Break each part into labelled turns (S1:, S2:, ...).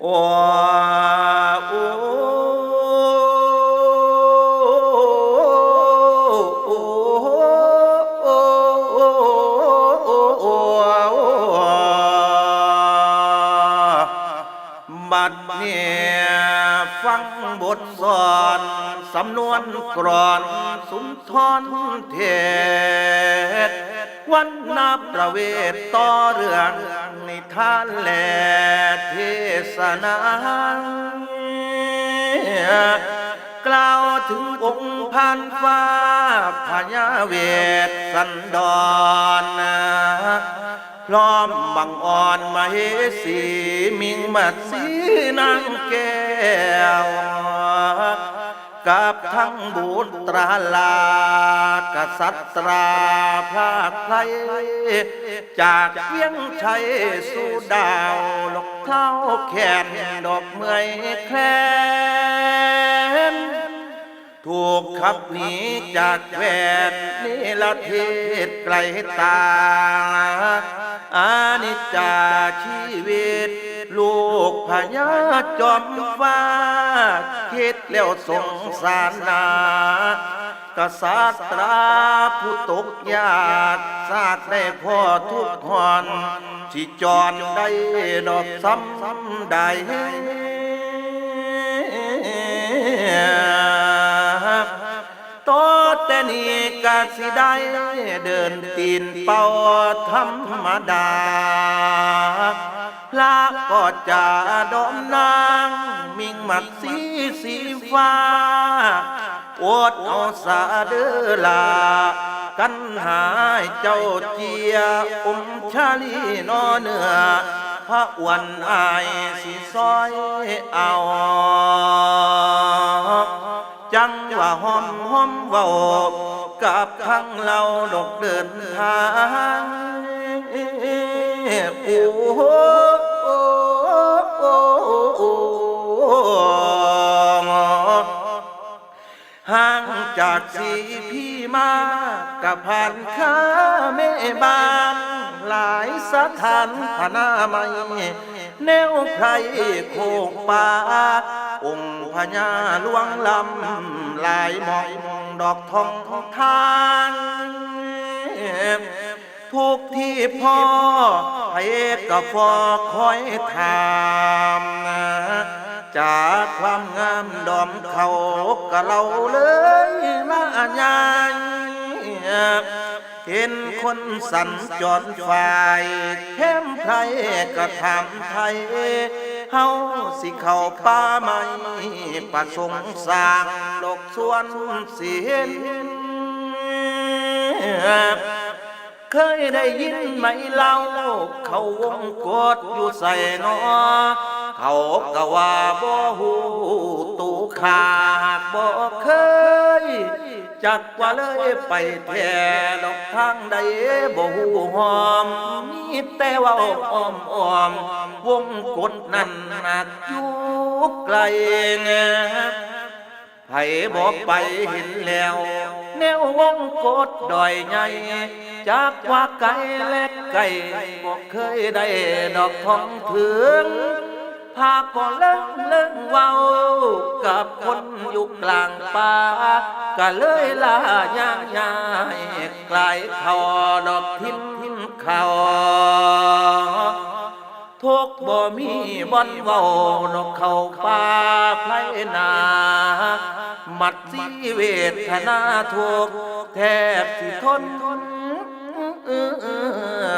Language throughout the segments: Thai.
S1: โอ้โอ้บัดเนี่ยฟังบทสอนสำนวนกรอนสุนทรเทศวันนับประเวทต่อเรื่องในิทานและเท สนากล่าวถึงองค์พันฟ้าพญาเวทสันดรพร้อมบังอ่อนมาเฮสีมิงมัดสีนางแก้ว กับทั้งบุตราลากษัตราภาคไทยจากเพียงชัยสู่ดาวลกเท้าแขนดอกเมยแคลนถูกขับหนีจากแวนนิละเทศไกลตา อานิจจาชีวิต ลูกพญาจอมฟ้า คิดแล้วสงสารนากษัตราผู้ตกยากซากได้พ่อทุกหอนที่จอนได้ดอกซ้ำได้ ต่อแต่นี้กาสิได้เดินตีนเป่าธรรมดาลาก็จะดอมนางมิงมัดสีสีฟ้าอดเอาสาเดือลา กันหายเจ้าเจียอมชาลีนอเนื้อพระอวันอายสิซอยเอา จังว่าหอมหอมเว้ากับทั้งเราดอกเดินทางโอ้โหห่างจากสีพี่มากับผ่านข้าแม่บ้านหลายสถานพนาไม่แนวไพรโคกป่า องค์พญาลวงลำหลายหมองดอกทองทานทุกที่พ่อให้กับฟอคอยถามจากความงามดอมเขากะเราเลยละยายเห็นคนสัญจรฝ่ายเข้มไพรก็ถามไทย เฮาสิเข้าป่าไม่ประสงค์สร้างดอกสวนสิเห็นเคยได้ยินไหมเล่าเขาวงกดอยู่ใส่นอเขาก็ว่าบ่หูตูขาดบ่ จักว่าเลยไปแท่ดอกทางใดบ่หูหอม มีแต่ว่าอ้อมอ้อม วงกดนั้นหนักอยู่ไกลแงไผบอกไปเห็นแล้ว แนววงกดดอยใหญ่จากว่าไกลเล็กไก่บอกเคยได้ดอกทองถึง พาก็เลิงเลิงเว้ากับคนอยู่กลางป่าก็เลยลาย่างยายไกลเขาดอกทิมทิมเขาทุกบ่มีบอนเว้านกเขาป่าไพรนามัดสีเวทนาทุกแทบสิทน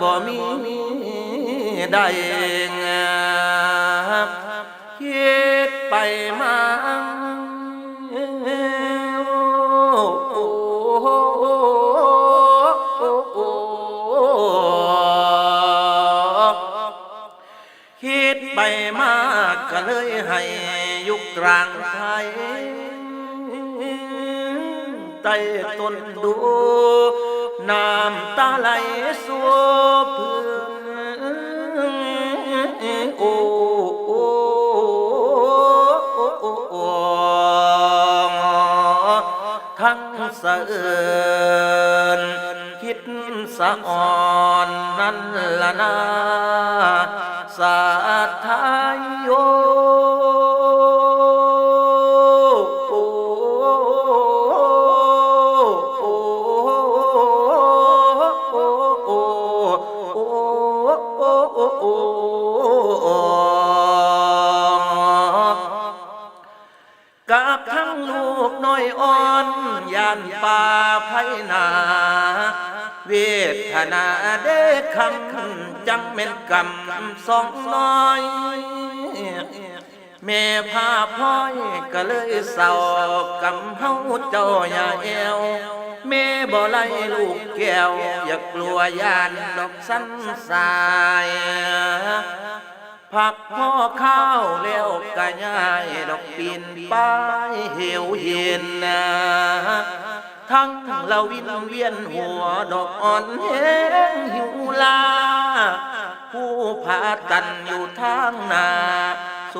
S1: บ่มีได้งา คิดไปมาคิดไปมากก็เลยให้ยุคกลางไทยใต้ต้นดูน้ำตาไหลสัวพื้นโอ้ ทั้งสะเอินคิดสะอ่อนนั่นละนาสสาทายโย เวทนาเด้คำจังเม็นกำสองน้อยแม่พาพ่อยก็เลยเศร้ากำเฮาเจ้าอย่าเอวแม่บ่ไล่ลูกแก้ว อย่ากลัวยานดอกสันสายผักพ่อข้าวแล้วกะย่ายดอกปีนป้ายเหวเย็นนะ ทั้งเราวินเวียนหัวดอกอ่อนแห้งหิวลา ผู้พากันอยู่ทางนาโซ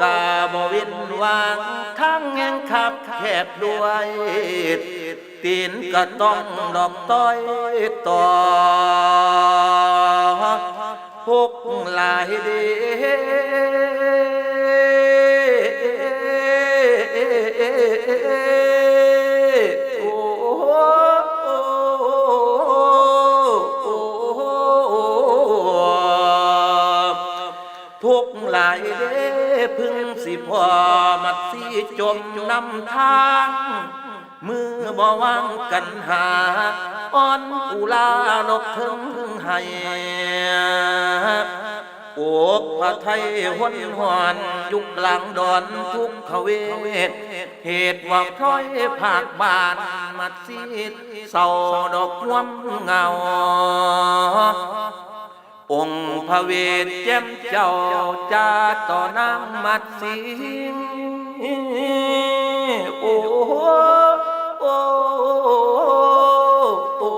S1: กาบว้นวางทั้งแห่งขับแคบด้วยตีนก็ต้องดอกต้อยต่อพกหลายเดโมัดสีจมนำทาง มือบ่วางกันหาอ่อนอุลานกถึงให้โอกพระไทยหวนหวนยุคหลังดอนทุกขเวท เหตุว่าพร้อยภาคบานมัดซีดเศร้าดอกรวมเงา องค์พระเวทแจ่มเจ้าจาต่อนางมัดสิงโอ้โหโอ้โอ้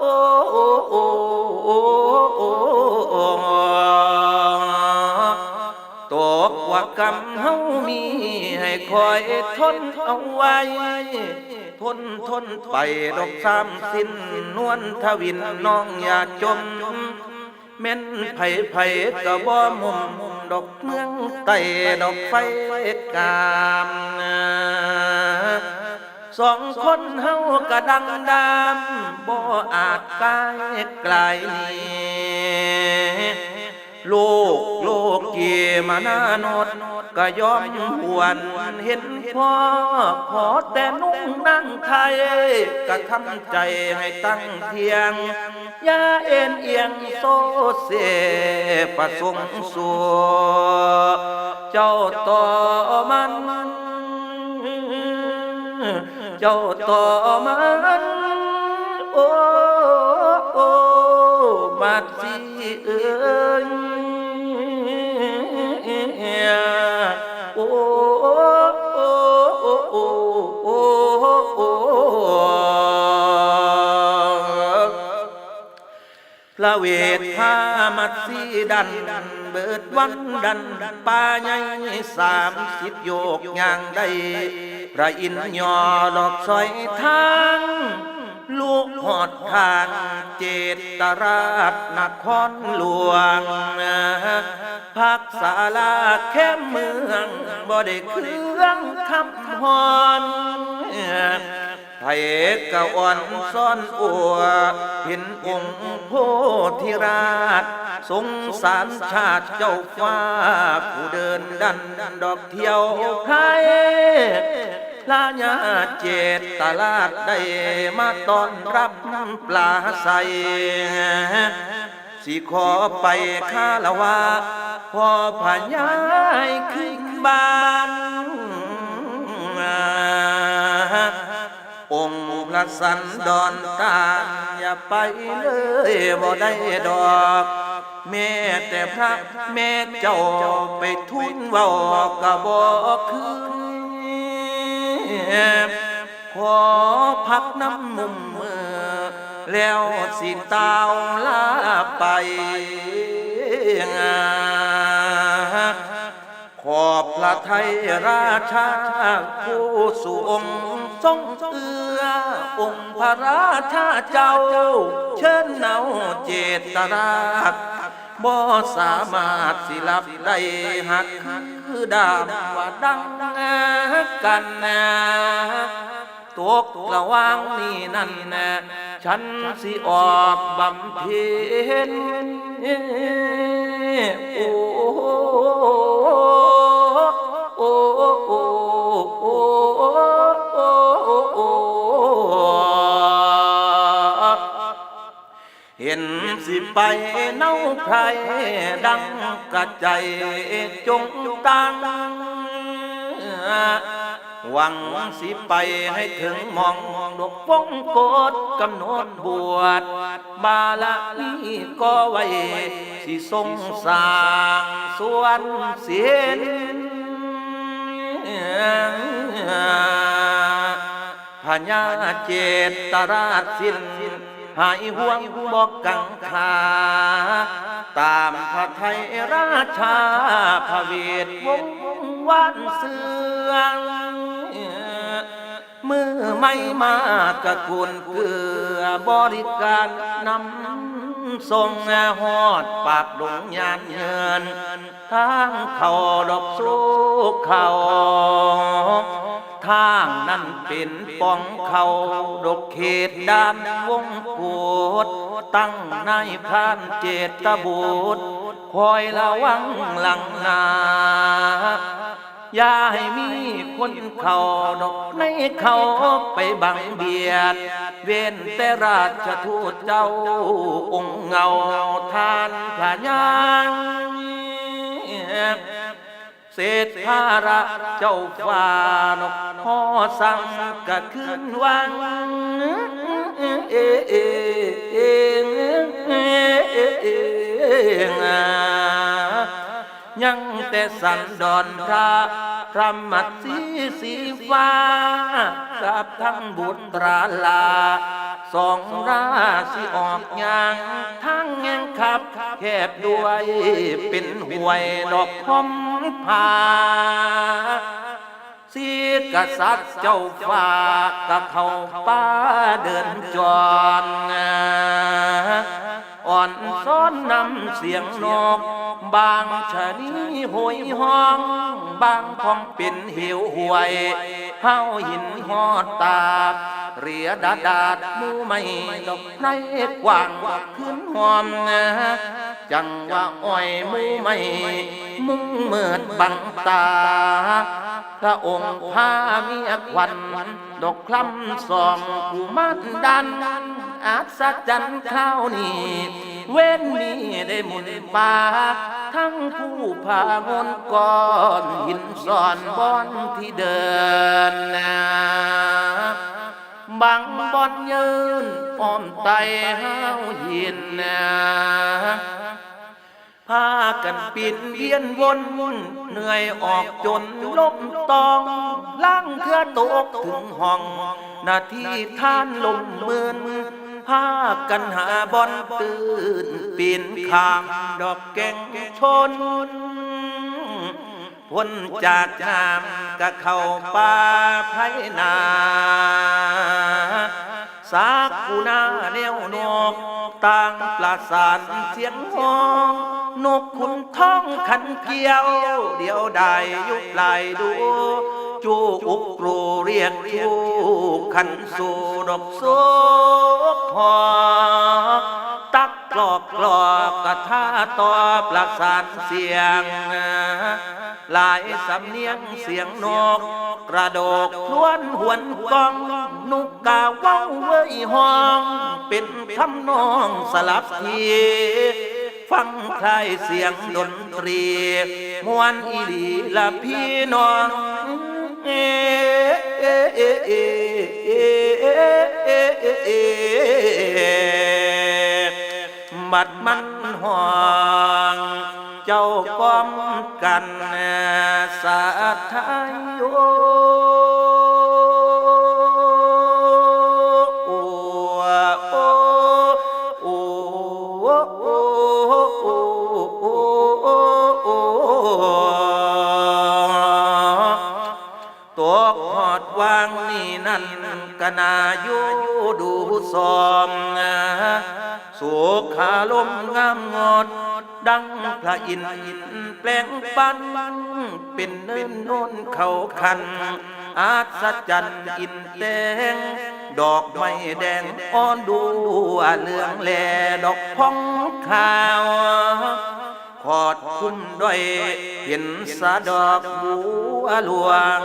S1: โอ้โอ้ตกว่ากำเฮามีให้คอยทนเอาไว้ ทนทนไปดอกซ้ำสิ้นนวลทวินน้องอย่าจมแม่นไผ่ไผ่ก็บ่มุมดอกเมืองไต่ดอกไฟกามสองคนเฮากะดังดามบ่อาจกายไกลนี้ ลกโลกเกีมานานดก็ยอมหวนเห็นพ่อ ขอแต่นุ่งนั่งไทยก็ทำใจให้ตั้งเทียงอย่าเอ็นเอียงโซเซประสงค์สัวเจ้าต่อมันเจ้าต่อมันโอ้ โอ้มาสิเอ้ย พระเวทพามัดสีดัน เบิดวันดันป่าใหญ่สามสิบโยกย่างใดพระอินทร์ยอดอกซอยทางลูกหอดทางเจตราชนครหลวงพักศาลาแค่เมืองบ่ได้เครื่องคำฮอน ไผกะอ่อนซ่อนอัวเห็นองค์โพธิราช สงสารชาติเจ้าฟ้า ผู้เดินดันดอกเที่ยวใครพระญาเจตตลาดได้มาตอนรับปลาใสสิขอไปคาละวาพอพญายขึ้นบ้าน องค์พระสันดอนตาอย่าไปเลยบ่ได้ดอกแม่แต่พระแม่เจ้าไปทุนเว้ากะบอกคือขอพักน้ำมุมเมื่อแล้วสิตาวลาไปงา ขอบพระไทยราชาผู้สูงทรงเอือ องค์พระราชาเจ้า เชิญเนาเจตราชบ่สามารถสิรับได้หัก คือดามว่าดังกันนะตกระว่างนี่นั่นนะฉันสิออกบำเพ็ญโอ้ ไปเน่าไพรดังกระใจจงตั้งหวังสิไปให้ถึงมองมองดกวงโกดกำหนดบวชบาละนี้ก็ไว้สิทรงสร้างสวนเสียนพญาเจตราชสิน หายห่วงบอกกังขาตามพระไทยราชาพระเวทวงวันเสืองมือไม่มากะกุลเกลือบริการนำส่งหอดปากดงยานเงินทางเขาดอกสู้เขา ทางนั้นเป็นป้องเขาดกเขตด้านวงกวดตั้งในพานเจตบุตรคอยระวังหลังนาอย่าให้มีคนเขาดอกในเขาไปบังเบียด เว้นแต่ราชทูตเจ้าองค์เงาทานพญาน เศรษฐาระเจ้าฟ้านกพอสั่งกะขึ้นวังเอเอเอเอยังแต่สันดอนทาพระมัดสีสีฟ้ากับทั้งบุตราลา สองราสิออกยางทั้งแงงขับแคบด้วยเป็นห่วยดอกคมพาสีกษัตริย์เจ้าฟ้ากับเขาป้าเดินจรอ่อนซ้อนนำเสียงนก บางชะนีหวยห้อง บางพองเป็นเหวหวยเฮาหินหอดตา เรียดาดาดมูไม่ดอกไพรกว้างขึ้นหอมนะจังว่าอ้อยมูไม่มุงเมิดบังตา พระองค์พาเมียควันดอกคล้ำสองกุมันดันอาศจรรย์ข้าวนี้เว้นนี้ได้หมุนปาทั้งผู้พามนก่อนหินสอนบอนที่เดินนา บางบอนยืนอ้อมไตห้าวหินนาพากันปิดเวียนวนเหนื่อยออกจนลบตองล่างเครือตกถึงห้องนาทีท่านลมเมือนพากันหาบอนตื่นปีนข้างดอกแก่งชน พ้นจากน้ำกะเข้าป่าไพนาสากุณาแนวนกต่างปราสานเสียงห้องนกขุนท้องขันเกี่ยว เดียวได้ยุบไหลดู จูอุกรูเรียกทูขันสู่ดอกโซกหอตักกรอกกรอกกระทาต่อบหลักสารเสียง หลายสำเนียงเสียงนก กระโดกพลวนหวนกอง นุกกาว้าเว้ยห้อง เป็นทำนองสลับทีฟังคลายเสียงดนตรีมวนอีลีละพี่น้องเอเอเอเอเอเอเอบัดมันห้อง เจ้าป้อมกันสาทายโยโอ้โอ้โอ้โอ้โอ้โอ้โอ้ตัวหอดวางนี่นั่นกนาอยู่ดูซอมสุขาลมงามงดดัง พระอินทร์แปลงปันเป็นเนินโน้นเขาคัน อาศจรรย์อินแดงดอกไม้แดงอ่อนดูเหลืองแลดอกพองขาวขอดคุ้มด้วยเห็นสะดอกบัวหลวง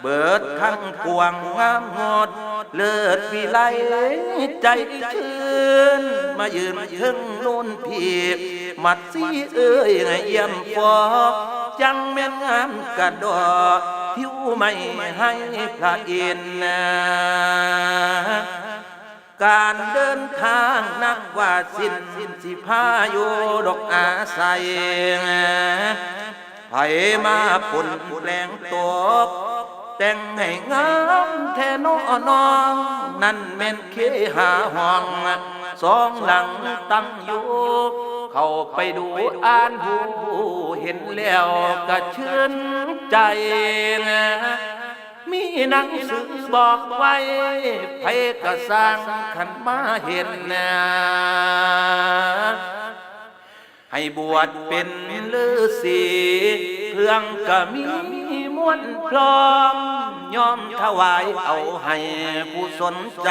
S1: เบิดทั้งปวงงามงดเลิศวิไลใจชื่น มายืนถึงนู่นพี่ มัดสีเอ้ยไงเยี่ยมฟอจังแม่นงามกระดอผิวไม่ให้พระอินทร์การเดินทางนักว่าสิ้นสิ้นสิพาอยู่ดอกอาศัยไผมาปุ่นแปลงตกแต่งให้งามแทนอนองนั่นแม่นเคหาห้องสองหลังตั้งอยู่ เข้าไปดูอ่านหูเห็นแล้วก็ชื่นใจนะมีหนังสือบอกไว้ไผก็สร้างขันมาเห็นนะให้บวชเป็นฤาษีเครื่องก็มี มวนพร้อมยอมถวายเอาให้ผู้สนใจ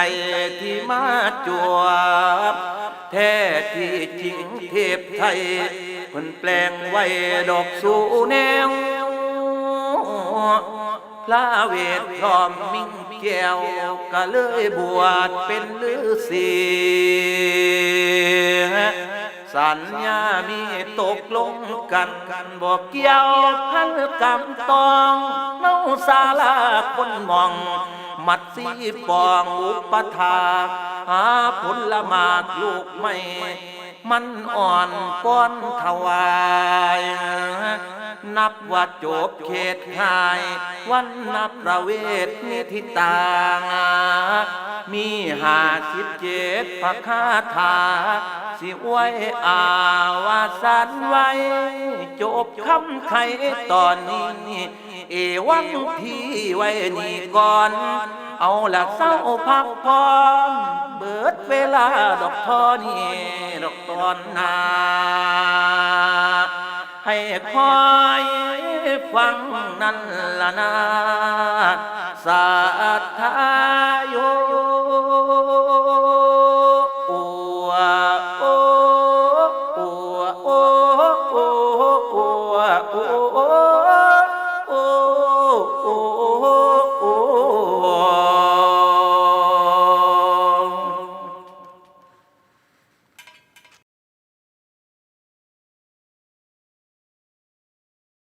S1: ที่มาจวบ แท้ที่จริงเทพไทยเพิ่นแปลงไว้ดอกสู่แนวพระเวทพร้อมมิ่งแก้วก็เลยบวชเป็นฤาษี สัญญามีตกลงกันบอกเกี่ยวพันกำตองเนาซาลาคนมอง มัดสีปองอุปถาหาผลหมากลูกไม่ มันอ่อนก้อนถวาย นับว่าจบเขตหาย วันนับประเวทนิทิตางมีหาสิบเจ็ดพระคาถา สิไว้อาวาสันไว้ จบคำไขตอนนี้ เอวังพี่ไว้นี่ก่อน เอาละเศร้าพักพร้อม เบิดเวลาดอกทอนี่ดอกตอนนา ให้คอยฟังนั่นละนาสาธาโย